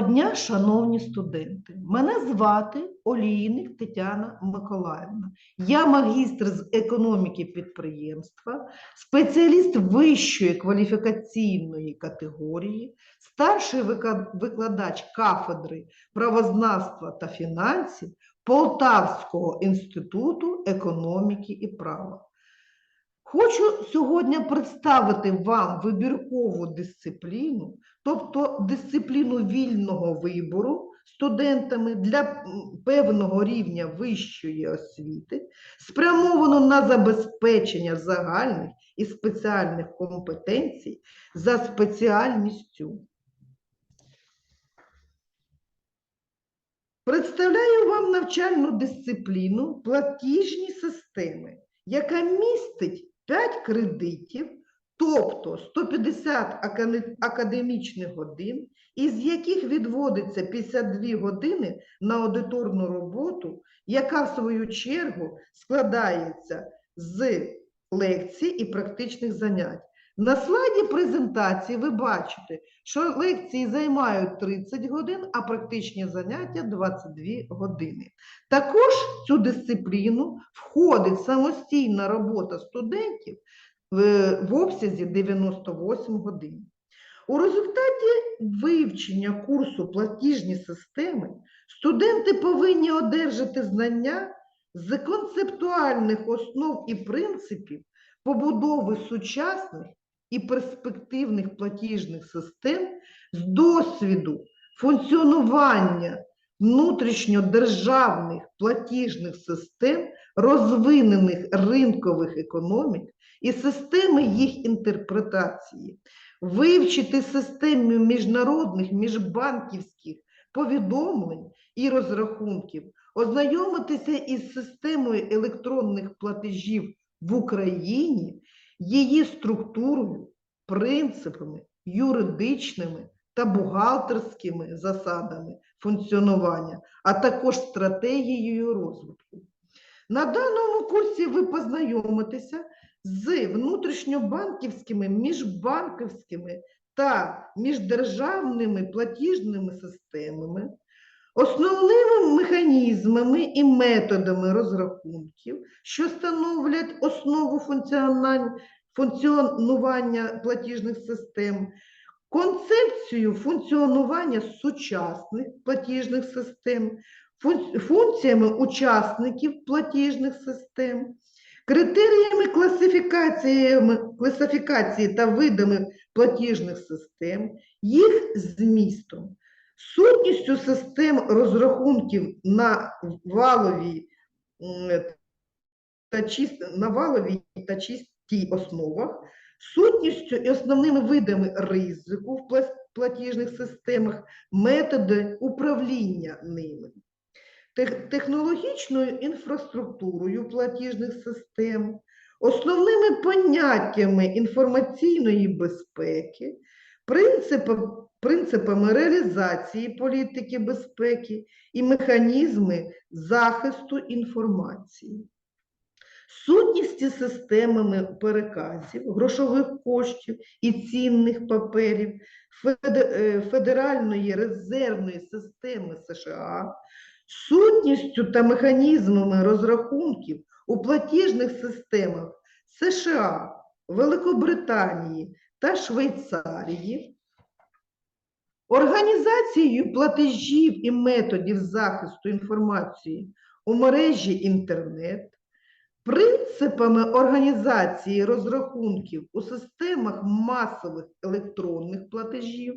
дня, шановні студенти. Мене звати Олійник Тетяна Миколаївна. Я магістр з економіки підприємства, спеціаліст вищої кваліфікаційної категорії, старший викладач кафедри правознавства та фінансів Полтавського інституту економіки і права. Хочу сьогодні представити вам вибіркову дисципліну, тобто дисципліну вільного вибору студентами для певного рівня вищої освіти, спрямовану на забезпечення загальних і спеціальних компетенцій за спеціальністю. Представляю вам навчальну дисципліну платіжні системи, яка містить 5 кредитів, тобто 150 акане- академічних годин, із яких відводиться 52 години на аудиторну роботу, яка в свою чергу складається з лекцій і практичних занять. На слайді презентації ви бачите, що лекції займають 30 годин, а практичні заняття 22 години. Також в цю дисципліну входить самостійна робота студентів в, обсязі 98 годин. У результаті вивчення курсу платіжні системи студенти повинні одержати знання з концептуальних основ і принципів побудови сучасних і перспективних платіжних систем з досвіду функціонування внутрішньодержавних платіжних систем, розвинених ринкових економік і системи їх інтерпретації, вивчити систему міжнародних міжбанківських повідомлень і розрахунків, ознайомитися із системою електронних платежів в Україні, її структурою, принципами, юридичними та бухгалтерськими засадами функціонування, а також стратегією розвитку. На даному курсі ви познайомитеся з внутрішньобанківськими, міжбанківськими та міждержавними платіжними системами, основними механізмами і методами розрахунків, що становлять основу функціонування платіжних систем, концепцію функціонування сучасних платіжних систем, функціями учасників платіжних систем, критеріями класифікації та видами платіжних систем, їх змістом, сутністю систем розрахунків на валовій та чис- на валовій та чистій основах, сутністю і основними видами ризику в платіжних системах, методи управління ними, технологічною інфраструктурою платіжних систем, основними поняттями інформаційної безпеки, принципом- принципами реалізації політики безпеки і механізми захисту інформації. Сутністі системами переказів, грошових коштів і цінних паперів е, Федеральної резервної системи США, сутністю та механізмами розрахунків у платіжних системах США, Великобританії та Швейцарії, організацією платежів і методів захисту інформації у мережі інтернет, принципами організації розрахунків у системах масових електронних платежів,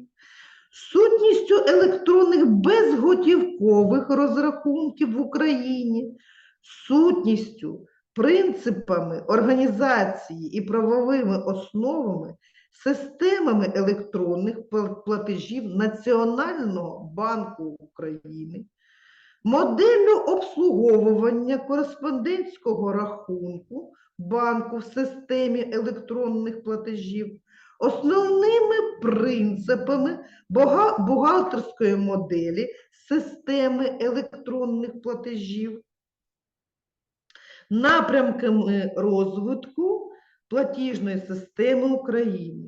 сутністю електронних безготівкових розрахунків в Україні, сутністю, принципами організації і правовими основами, системами електронних платежів Національного банку України, моделлю обслуговування кореспондентського рахунку банку в системі електронних платежів, основними принципами бухгалтерської моделі системи електронних платежів, напрямками розвитку платіжної системи України.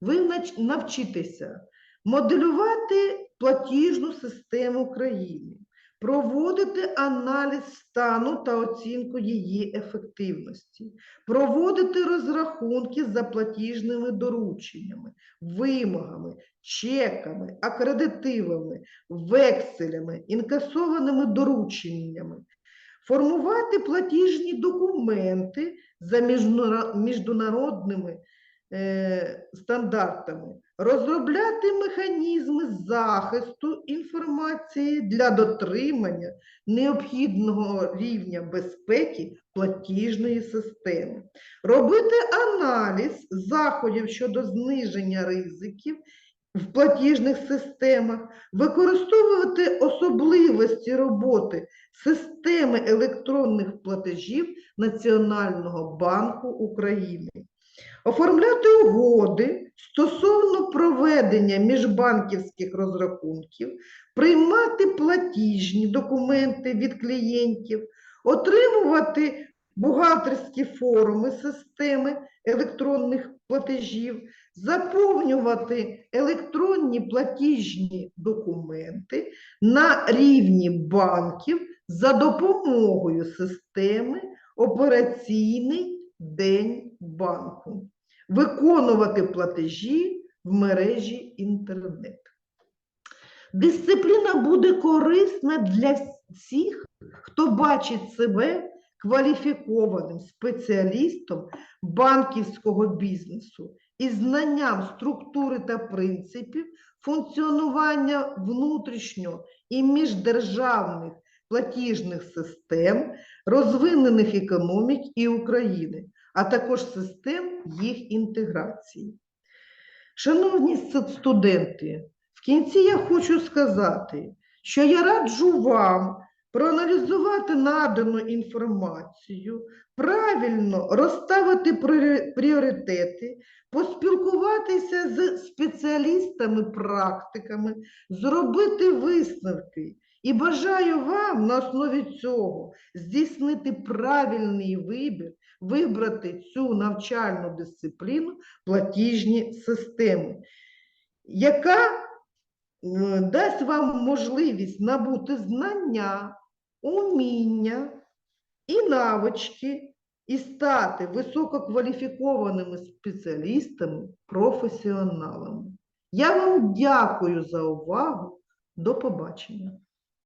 Ви навчитеся моделювати платіжну систему України, проводити аналіз стану та оцінку її ефективності, проводити розрахунки за платіжними дорученнями, вимогами, чеками, акредитивами, векселями, інкасованими дорученнями, формувати платіжні документи за міжнародними е, стандартами, розробляти механізми захисту інформації для дотримання необхідного рівня безпеки платіжної системи, робити аналіз заходів щодо зниження ризиків в платіжних системах, використовувати особливості роботи системи електронних платежів Національного банку України, оформляти угоди стосовно проведення міжбанківських розрахунків, приймати платіжні документи від клієнтів, отримувати бухгалтерські форуми системи електронних платежів, заповнювати електронні платіжні документи на рівні банків за допомогою системи Операційний день банку, виконувати платежі в мережі інтернет. Дисципліна буде корисна для всіх, хто бачить себе кваліфікованим спеціалістом банківського бізнесу із знанням структури та принципів функціонування внутрішньо і міждержавних платіжних систем, розвинених економік і України, а також систем їх інтеграції. Шановні студенти, в кінці я хочу сказати, що я раджу вам проаналізувати надану інформацію, правильно розставити пріоритети, поспілкуватися з спеціалістами-практиками, зробити висновки. І бажаю вам на основі цього здійснити правильний вибір, вибрати цю навчальну дисципліну платіжні системи, яка дасть вам можливість набути знання, уміння і навички і стати висококваліфікованими спеціалістами, професіоналами. Я вам дякую за увагу. До побачення.